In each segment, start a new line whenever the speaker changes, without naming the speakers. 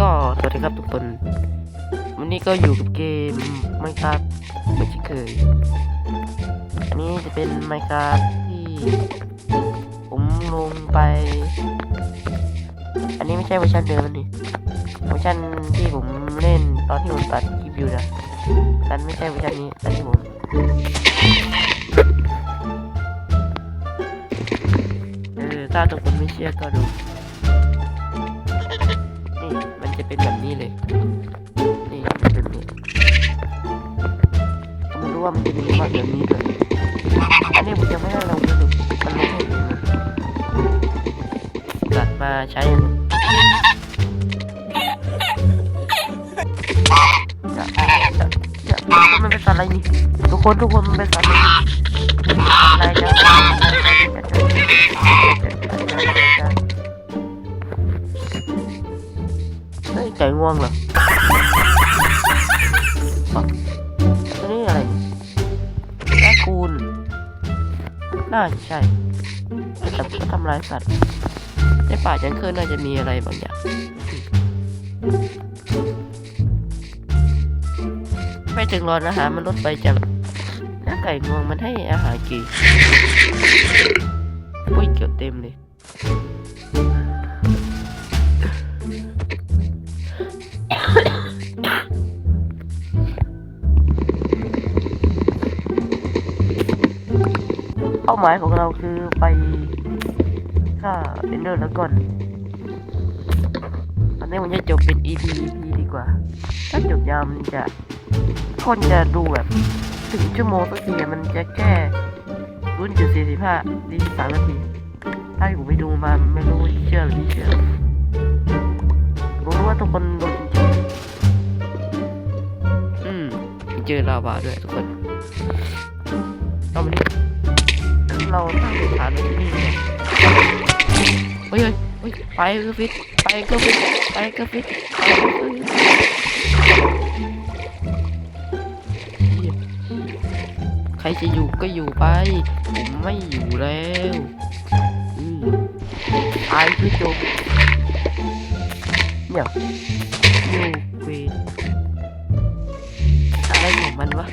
ก็สวัสดีครับทุกคน วันนี้ก็อยู่กับเกมไมครับไม่ใช่เคย อันนี้จะเป็นไมครับที่ผมลงไป อันนี้ไม่ใช่เวอร์ชันเดิมนี่เวอร์ชันที่ผมเล่นตอนที่ผมตัดคลิปอยู่นะอันไม่ใช่เวอร์ชันนี้อันที่ผมเออถ้าทุกคนไม่เชื่อก็ดู จะเป็นแบบนี้เลย นี่เป็นนี้มไม่รู้ว่ามันจะมีมาแบบนี้เลยอันนี้ผมจะไม่ให้เราไปดูมันลงให้เองเลยตัดมาใช้อันจะจะจะมันเป็นอะไรนี่ทุกคนทุกคนมันเป็นอะไรอะไร เฮ้ยไก่ง่วงเหรอนี้อะไรแม่คูณน่าจะใช่แต่ก็ทำลายสัตว์ ในป่าจังเคิลน่าจะมีอะไรบางอย่างไม่ถึงรอนอาหารมันลดไปจังแล้วไก่งวงมันให้อาหารกี่อุ้ยเกือบเต็มเลย หมายของเราคือไปฆ่าเอนเดอร์แล้วก่อนอันนี้มันจะจบเป็น EP EP ดีกว่า ถ้าจบยาวมันจะคนจะดูแบบถึงชั่วโมงสักทีมันจะแค่รุ่นจุดสี่สิบห้าดีสามนาที ถ้าผมไปดูมาไม่รู้ว่เชื่อหรือไม่เชื่อผมรู้ว่าทุกคนโดูจริงอืมเจอลาวาด้วยทุกคน เราตั้งฐานไว้ที่นี่เลยเฮ้ยเฮ้ยเฮ้ยไปก็ฟิตไปก็ฟิตไปก็ฟิตไปก็ฟิตใครจะอยู่ก็อยู่ไป ผมไม่อยู่แล้วอืมตายคือจบเนี่ยยูเวนอะไรของมันวะ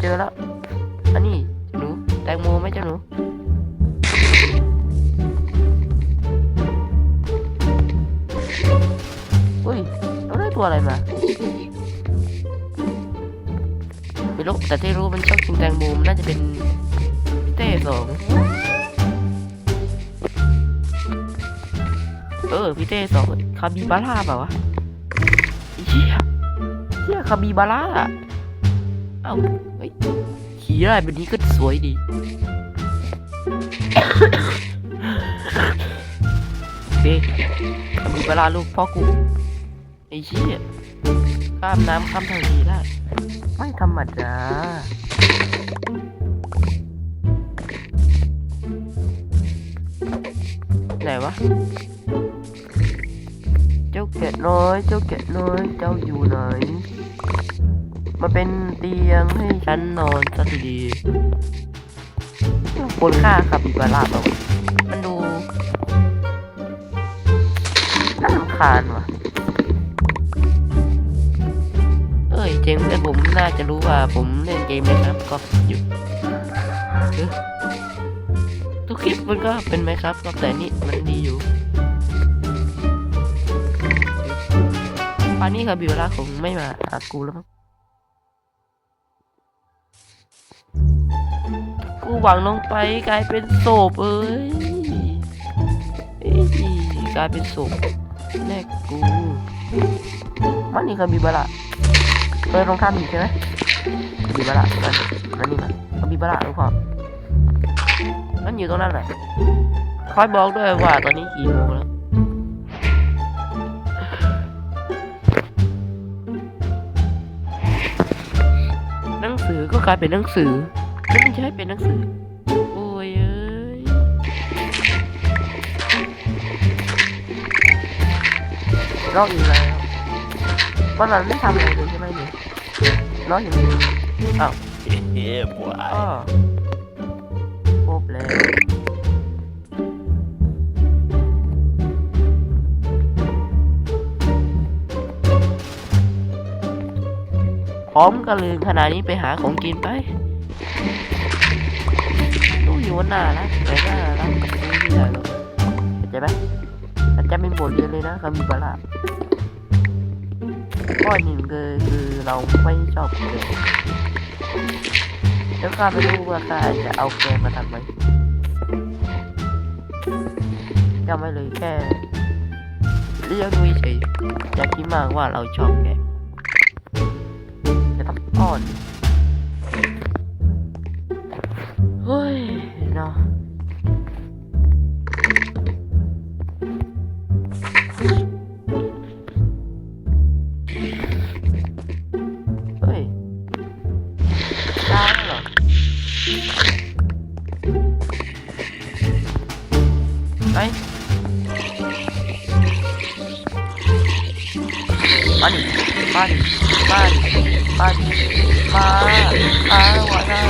เจอแล้ว อันนี้หนูแตงโมไหมเจ้าหนูอุ้ยเราได้ตัวอะไรมาไม่รู้แต่ที่รู้มันชอบกินแตงโมมันน่าจะเป็นพีเต้สองเออพี่เต้สองคาบิบาร่าเปล่าวะเชี่ยเชี่ยคาบิบาร่า เอ้าเฮ้ยขี่ได้แบบนี้ก็สวยดีโอเคคาบิบาร่าลูกพ่อกู ไอ้เชี่ยข้ามน้ำข้ามทะเลได้ ไม่ธรรมดาไหนวะ เจ้าแกะน้อย เจ้าแกะน้อย เจ้าอยู่ไหน มาเป็นเตียงให้ฉันนอนสักทีดีคนฆ่าคาปิบาร่าเปล่ามันดูน่ารำคาญว่ะ เอ้ยเจมส์แต่ผมน่าจะรู้ว่าผมเล่นเกมไหมครับ ก็อยู่เอ้ยทุกคลิปมันก็เป็นไหมครับก็แต่นี่มันดีอยู่ปานนี้ครับบิวลาคงไม่มาหากูแล้วมั้ง กูหวังลงไปกลายเป็นศพเอ้ยเอ้ยกลายเป็นศพแน่กู มันนี่ครับบิวลาเคยลงท่ามีใช่ไหมบีบาระนั่นนั่นนี่มันเอาบีบาระรู้ความนั่นอยู่ตรงนั้นแหละคอยบอกด้วยว่าตอนนี้กี่โมงแล้ว ลายเป็นหนังสือแล้วมันจะให้เป็นหนังสือ โอ้ยเอ้ยลอกอีกแล้ววันนั้นไม่ทำอะไรเลยใช่ไหมเนี่ยลอกอย่างเดียวอ้าว
Yeah, boy.
อ้อค ร้อมกันเลยขนาดนี้ไปหาของกินไปตู้อยู่ว่าน่ารักแต่น่ารักกับตู้ที่ไหนหรอกเข้าใจไหมมันจะเป็นบทเรียนเลยนะคามิบาระข้อหนึ่งคือคือเราไม่ชอบเกมแล้วข้าไม่รู้ว่าข้าจะเอาเกมมาทำไมจำไว้เลยแค่เรียกดูเฉยอย่าคิดมากว่าเราชอบแก จะต้องอ่อนเฮ้ยเนาะเฮ้ยตายแล้วเหรอไปมาดิ มาดิมาดิมาดิมาอาวะนะ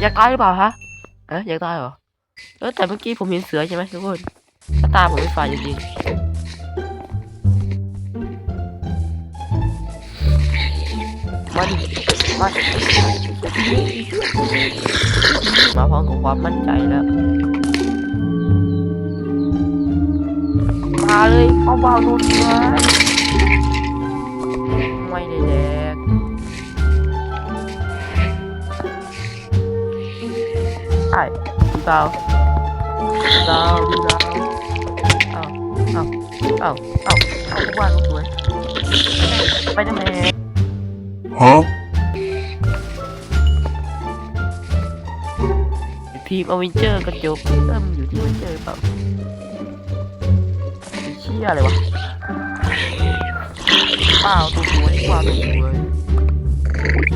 อยากตายหรือเปล่าฮะเอ๊ะอยากตายเหรอเออแต่เมื่อกี้ผมเห็นเสือใช่ไหมทุกคนตาผมไม่ฝาดจริงๆมาดิมาดิ มาพร้อมกับความมั่นใจแล้วมาเลยเข้าเบาโดนเสือไม่ได้แดกใช่ดูดาวดูดาวดูดาวเอ้าเอ้าเอ้าเอ้าเอ้าพวกบ้านสวยไปได้ไหม
Huh?
ที มอเวนเจอร์กระจบเริ่มอยู่ที่อเวนเจอร์เปล่าไอ้เชี่ยอะไรวะเปล่าตัวสวยเปล่าตัวสวย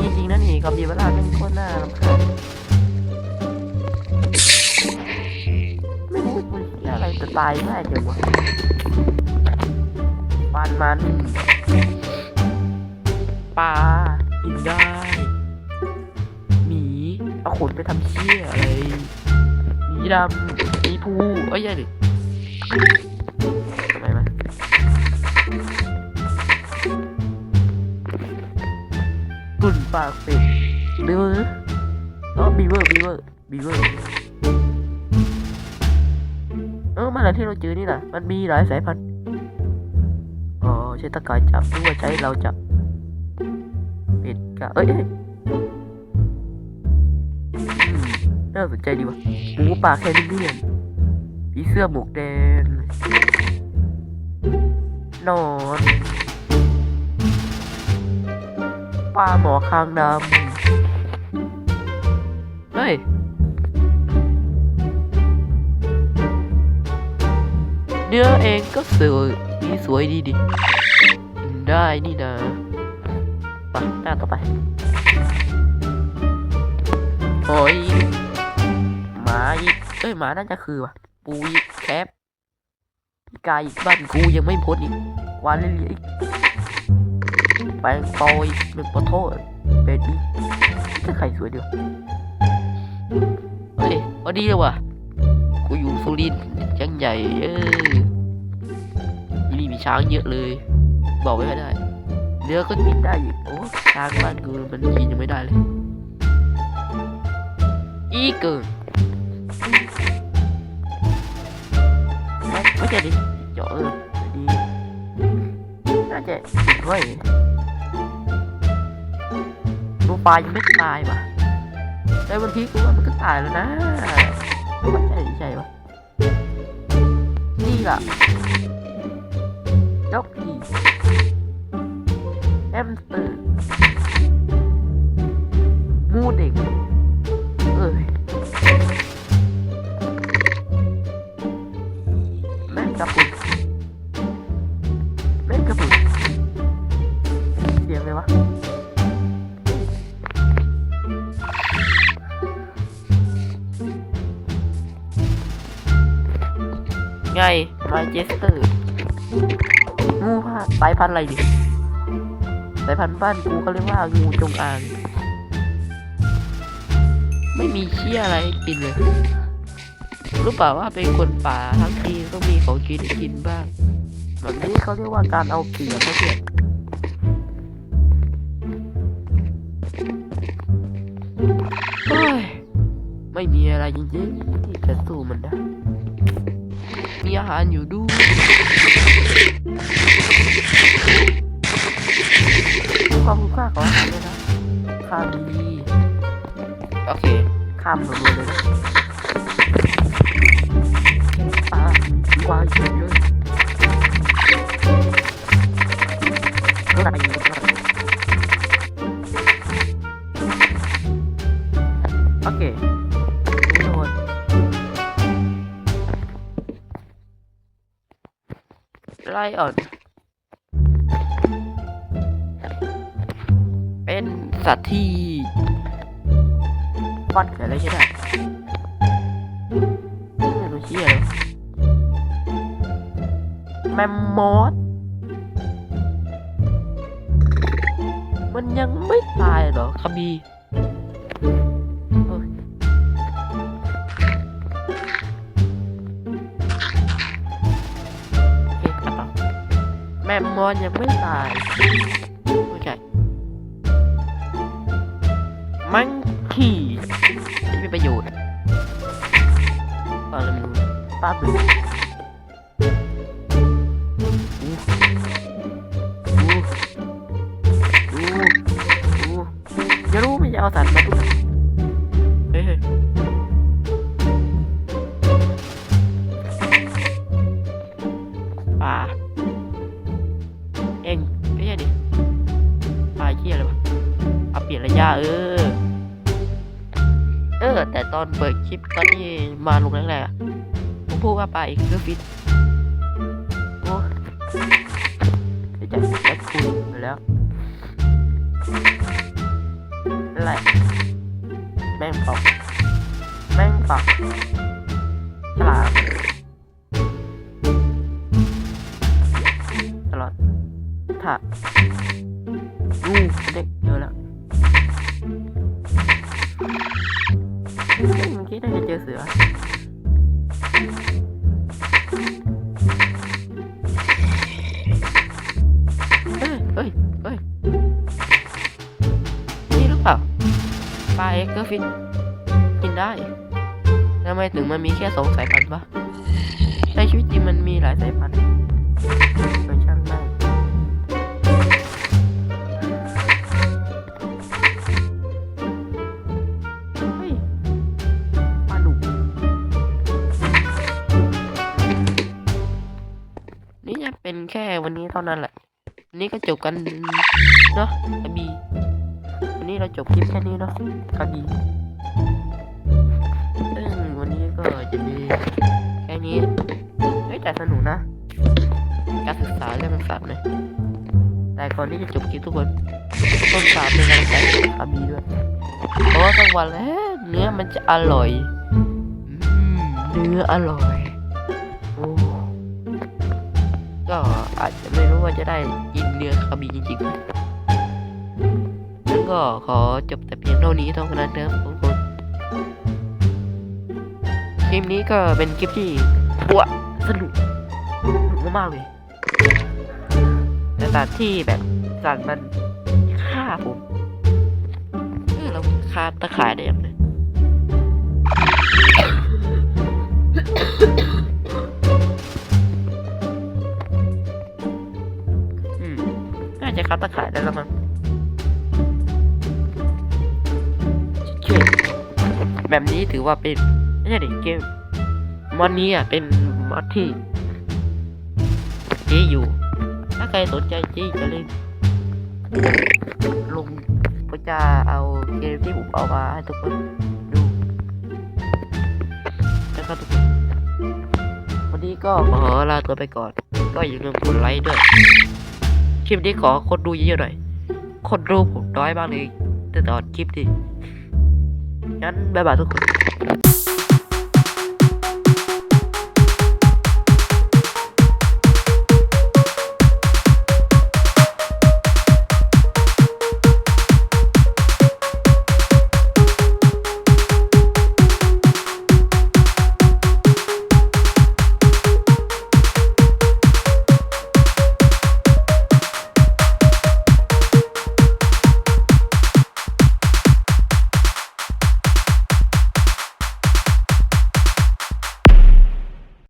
จริงๆนั่นเองกับดีเวลาเป็นโคตรน่ารำคาญไม่รู้มันเชี่ยอะไรจะตายง่ายจังวะปานมันปลากินได้หมีเอาขนไปทำเชี่ยอะไร ดำหมีภูเอ้ยอย่ดิทำไมมาตุ่นปากเป็ดบีเวอร์อ๋อบีเวอร์บีเวอร์บีเวอร์เออมันอะไรที่เราเจอนี่นะมันมีหลายสายพันธุ์อ๋อใช้ตะกายจับหรือว่าใช้เราจับเป็ดกะเอ้ย น่าสนใจดีวะหมูป่าแคริเบียนผีเสื้อหมวกแดงนอนปลาหมอคางดำเฮ้ยเนื้อเองก็สวยดีสวยดีดิได้นี่นะไปหน้าต่อไปโอ้ย อีกเอ้ยหมาน่าจะคือวะปูอีกแคปพี่กายอีกบ้านกูยังไม่พ้นอีกวานเรื่อยๆอีกแปลงโตอีกหนึ่งปะโทษเป็ดอีกจะไข่สวยเดียวเฮ้ยพอดีเลยว่ะกูอยู่สุรินทร์ยังใหญ่เออที่นี่มีช้างเยอะเลย บอกไว้ไม่ได้เนื้อก็กินได้อีกโอ้ช้างบ้านกูมันกินยังไม่ได้เลยอีเกิน เอ๊ะไม่ใช่ดิเจาะเออดีน่าจะเฮ้ยดูปลายังไม่ตายว่ะแต่บางทีกูว่ามันก็ตายแล้วนะไม่ใช่ใช่วะนี่ล่ะยกอีแอมสเตอร์ สายพันธุ์อะไรดิสายพันธุ์บ้านกูเขาเรียกว่างูจงอาง ไม่มีเชี่ยอะไรกินเลยรู้เปล่าว่าเป็นคนป่าทั้งทีต้องมีของกินให้กินบ้างแบบนี้เขาเรียกว่าการเอาเปรียบเพื่อนเฮ้ยไม่มีอะไรจริงๆที่จะสู้มันได้มีอาหารอยู่ด้วย ของอาหารเลยนะคาดีโอเค ข้ามรัวๆเลยนะปลาวายเยรู้จักไปยิงกันโอเคทุกคนไลออน เป็นสัตว์ที่ฟันเกิดอะไรใช่ไหมไม่รู้เชี่ยเลยแมมมอสมันยังไม่ตายเหรอคาบีโอ้ยโอเคกระแมมมอสยังไม่ตาย มังคีไม่มีประโยชน์ฟังแล้วมันรู้ป้าบึ้อู้อู้อู้อู้จะรู้ไม่จะเอาสัตว์มาดูเฮ้ยเฮ้ยป่าเองไม่ใช่ดิป่าเชี่ยอะไรวะ เปลี่ยนระยะเออ เออ แต่ตอนเปิดคลิปตอนที่มาลงแรกๆอะผมพูดว่าไปกคือฟิตโอ้ไอ้จัดแจ็คคูไปแล้วอะไรแม่งปอกแม่งปอกฉลาดตลอดถ้าดูเด็กเยอะแล้ว เจอเสือเฮ้ยเฮ้ยเฮ้ยนี่หรือเปล่าปลาเอ็กเกอร์ฟินกินได้ทำไมถึงมันมีแค่สองสายพันธุ์วะในชีวิตจริงมันมีหลายสายพันธุ์ ค่วันนี้เท่านั้นแหละนนี้ก็จบกันเนาะกระบี่วันนี้เราจบคลิปแค่นี้เนาะกระบี่ซึ่งวันนี้ก็จะมีแค่นี้เฮ้ยแต่สนุกนะ การศึกษาเรื่องสัตว์นะแต่ก่อนที่จะจบคลิปทุกคนต้นสามเป็นกำลังใจให้กระบี่ด้วยเพราะว่าสักวันแล้วเนื้อมันจะอร่อยอเนื้ออร่อย ก็อาจจะไม่รู้ว่าจะได้กินเนื้อกระบี่จริงๆไหมงั้นก็ขอจบแต่เพียงเท่านี้เท่านั้นนะครับทุกคนคลิปนี้ก็เป็นคลิปที่ปวสนุกสนุกมากๆเลยแต่ตอนที่แบบสัตว์มันฆ่าผมเออเราฆ่าตะขายได้ยังไง น่าจะฆ่าตะขายได้แล้วมั้งแบบนี้ถือว่าเป็นไม่ใช่เด็กเกมมอนนี้อะเป็นมอดที่เจ๊อยู่ ถ้าใครสนใจเจ๊จะเล่นลงก็จะเอาเกมที่ผมเอามาให้ทุกคนดูนะครับทุกคนวันนี้ก็ขอลาตัวไปก่อน ก็อย่าลืมกดไลค์ด้วย คลิปนี้ขอคนดูเยอะๆหน่อย คนดูผมน้อยมากเลยแต่ตอนคลิปนี้งั้นบ๊ายบายทุกคน